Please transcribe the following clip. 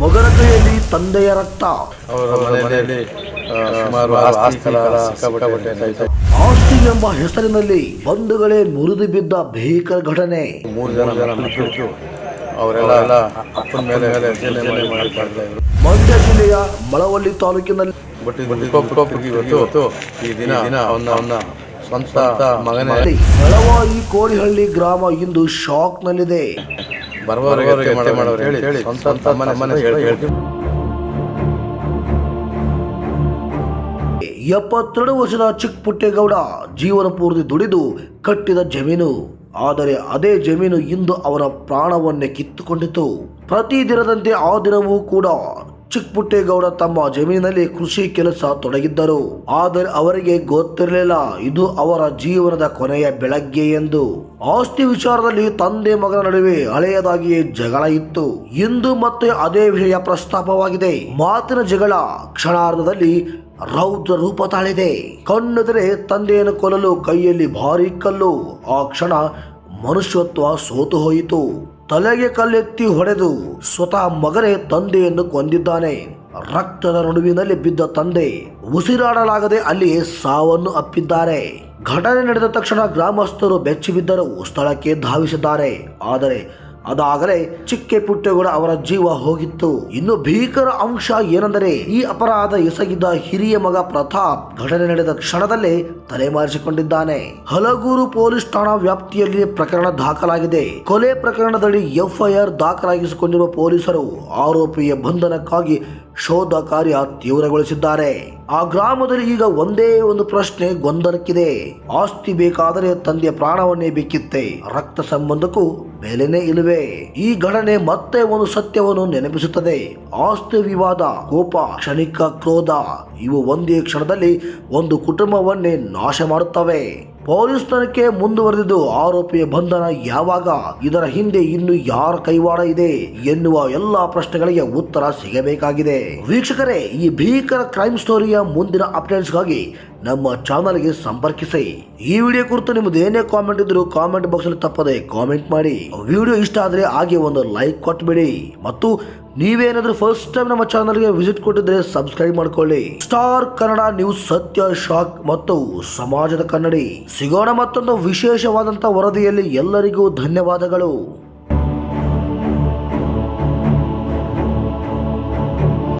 ಮಗನ ಕೈಯಲ್ಲಿ ತಂದೆಯ ರಕ್ತ. ಅವರ ಮನೆಯಲ್ಲಿ ಸುಮಾರು ಆಸ್ತಿ ಎಂಬ ಹೆಸರಿನಲ್ಲಿ ಬಂಧುಗಳೇ ಮುರಿದು ಬಿದ್ದ ಭೀಕರ ಘಟನೆ. ಮೂರು ಜನ ಅವರೆಲ್ಲ ಅಪ್ಪನ ಮೇಲೆ ಮಂಡ್ಯ ಜಿಲ್ಲೆಯ ಮಳವಳ್ಳಿ ತಾಲೂಕಿನಲ್ಲಿ ಮಳವಾಯಿ ಕೋರಿಹಳ್ಳಿ ಇವತ್ತು ಈ ದಿನ ದಿನ ಅವನ ಅವನ ಸ್ವಂತ ಮಗನೇ. ಮಳವಾಯಿ ಕೋಡಿಹಳ್ಳಿ ಗ್ರಾಮ ಇಂದು ಶಾಕ್ ನಲ್ಲಿದೆ. ಬರವರಿಗೆ ಮಾಡೋರು ಹೇಳಿ ಹೇಳಿ. ಸ್ವಂತ ಮನೆ ಮನೆ ಹೇಳಿ ಹೇಳಿ ಎಪ್ಪತ್ತೆರಡು ವರ್ಷದ ಚಿಕ್ಕ ಪುಟ್ಟೇಗೌಡ ಜೀವನ ಪೂರ್ತಿ ದುಡಿದು ಕಟ್ಟಿದ ಜಮೀನು. ಆದರೆ ಅದೇ ಜಮೀನು ಇಂದು ಅವರ ಪ್ರಾಣವನ್ನೇ ಕಿತ್ತುಕೊಂಡಿತು ಪ್ರತಿ ದಿನದಂತೆ ಆ ದಿನವೂ ಕೂಡ ಚಿಕ್ಕ ಪುಟ್ಟೇಗೌಡ ತಮ್ಮ ಜಮೀನಿನಲ್ಲಿ ಕೃಷಿ ಕೆಲಸ ತೊಡಗಿದ್ದರು. ಆದರೆ ಅವರಿಗೆ ಗೊತ್ತಿರಲಿಲ್ಲ, ಇದು ಅವರ ಜೀವನದ ಕೊನೆಯ ಬೆಳಗ್ಗೆ ಎಂದು. ಆಸ್ತಿ ವಿಚಾರದಲ್ಲಿ ತಂದೆ ಮಗನ ನಡುವೆ ಹಳೆಯದಾಗಿಯೇ ಜಗಳ ಇತ್ತು. ಇಂದು ಮತ್ತೆ ಅದೇ ವಿಷಯ ಪ್ರಸ್ತಾಪವಾಗಿದೆ. ಮಾತಿನ ಜಗಳ ಕ್ಷಣಾರ್ಧದಲ್ಲಿ ರೌದ್ರ ರೂಪ ತಾಳಿದೆ. ಕಣ್ಣೆದರೆ ತಂದೆಯನ್ನು ಕೊಲ್ಲಲು ಕೈಯಲ್ಲಿ ಭಾರಿ ಕಲ್ಲು. ಆ ಕ್ಷಣ ಮನುಷ್ಯತ್ವ ಸೋತು ಹೋಯಿತು. ತಲೆಗೆ ಕಲ್ಲೆತ್ತಿ ಹೊಡೆದು ಸ್ವತಃ ಮಗನೇ ತಂದೆಯನ್ನು ಕೊಂದಿದ್ದಾನೆ. ರಕ್ತದ ನಡುವಿನಲ್ಲಿ ಬಿದ್ದ ತಂದೆ ಉಸಿರಾಡಲಾಗದೆ ಅಲ್ಲಿಯೇ ಸಾವನ್ನು ಅಪ್ಪಿದ್ದಾರೆ. ಘಟನೆ ನಡೆದ ತಕ್ಷಣ ಗ್ರಾಮಸ್ಥರು ಬೆಚ್ಚಿಬಿದ್ದರು ಸ್ಥಳಕ್ಕೆ ಧಾವಿಸಿದ್ದಾರೆ. ಆದರೆ ಅದಾಗಲೇ ಚಿಕ್ಕೆ ಕೂಡ ಅವರ ಜೀವ ಹೋಗಿತ್ತು. ಇನ್ನು ಭೀಕರ ಅಂಶ ಏನೆಂದರೆ, ಈ ಅಪರಾಧ ಎಸಗಿದ್ದ ಹಿರಿಯ ಮಗ ಪ್ರತಾಪ್ ಘಟನೆ ನಡೆದ ಕ್ಷಣದಲ್ಲೇ ತಲೆಮಾರಿಸಿಕೊಂಡಿದ್ದಾನೆ ಹಲಗೂರು ಪೊಲೀಸ್ ಠಾಣಾ ವ್ಯಾಪ್ತಿಯಲ್ಲಿ ಪ್ರಕರಣ ದಾಖಲಾಗಿದೆ. ಕೊಲೆ ಪ್ರಕರಣದಡಿ ಎಫ್ಐಆರ್ ದಾಖಲಾಗಿಸಿಕೊಂಡಿರುವ ಪೊಲೀಸರು ಆರೋಪಿಯ ಬಂಧನಕ್ಕಾಗಿ ಶೋಧ ಕಾರ್ಯ ತೀವ್ರಗೊಳಿಸಿದ್ದಾರೆ. ಆ ಗ್ರಾಮದಲ್ಲಿ ಈಗ ಒಂದೇ ಒಂದು ಪ್ರಶ್ನೆ ಗೊಂದಲಕ್ಕಿದೆ. ಆಸ್ತಿ ಬೇಕಾದರೆ ತಂದೆಯ ಪ್ರಾಣವನ್ನೇ ಬೇಕಿತ್ತೆ. ರಕ್ತ ಸಂಬಂಧಕ್ಕೂ ಬೆಲೆನೇ ಇಲ್ಲವೇ? ಈ ಘಟನೆ ಮತ್ತೆ ಒಂದು ಸತ್ಯವನ್ನು ನೆನಪಿಸುತ್ತದೆ. ಆಸ್ತಿ ವಿವಾದ, ಕೋಪ, ಕ್ಷಣಿಕ ಕ್ರೋಧ, ಇವು ಒಂದೇ ಕ್ಷಣದಲ್ಲಿ ಒಂದು ಕುಟುಂಬವನ್ನೇ ನಾಶ ಮಾಡುತ್ತವೆ. ಪೊಲೀಸ್ ತನಿಖೆ ಮುಂದುವರೆದಿದ್ದು ಆರೋಪಿಯ ಬಂಧನ ಯಾವಾಗ? ಇದರ ಹಿಂದೆ ಇನ್ನು ಯಾರ ಕೈವಾಡ ಇದೆ ಎನ್ನುವ ಎಲ್ಲಾ ಪ್ರಶ್ನೆಗಳಿಗೆ ಉತ್ತರ ಸಿಗಬೇಕಾಗಿದೆ. ವೀಕ್ಷಕರೇ, ಈ ಭೀಕರ ಕ್ರೈಮ್ ಸ್ಟೋರಿಯ ಮುಂದಿನ ಅಪ್ಡೇಟ್ಸ್ಗಾಗಿ ನಮ್ಮ ಚಾನಲ್ಗೆ ಸಂಪರ್ಕಿಸಿ. ಈ ವಿಡಿಯೋ ಕುರಿತು ನಿಮ್ಮದು ಏನೇ ಕಾಮೆಂಟ್ ಇದ್ರು ಕಾಮೆಂಟ್ ಬಾಕ್ಸ್ ಅಲ್ಲಿ ತಪ್ಪದೆ ಕಾಮೆಂಟ್ ಮಾಡಿ. ವಿಡಿಯೋ ಇಷ್ಟ ಆದರೆ ಹಾಗೆ ಒಂದು ಲೈಕ್ ಕೊಟ್ಬಿಡಿ. ಮತ್ತು ನೀವೇನಾದ್ರೂ ಫಸ್ಟ್ ಟೈಮ್ ನಮ್ಮ ಚಾನಲ್ಗೆ ವಿಸಿಟ್ ಕೊಟ್ಟಿದ್ರೆ ಸಬ್ಸ್ಕ್ರೈಬ್ ಮಾಡ್ಕೊಳ್ಳಿ. ಸ್ಟಾರ್ ಕನ್ನಡ ನ್ಯೂಸ್ ಸತ್ಯ ಶಾಕ್ ಮತ್ತು ಸಮಾಜದ ಕನ್ನಡಿ. ಸಿಗೋಣ ಮತ್ತೊಂದು ವಿಶೇಷವಾದಂತಹ ವರದಿಯಲ್ಲಿ ಎಲ್ಲರಿಗೂ ಧನ್ಯವಾದಗಳು.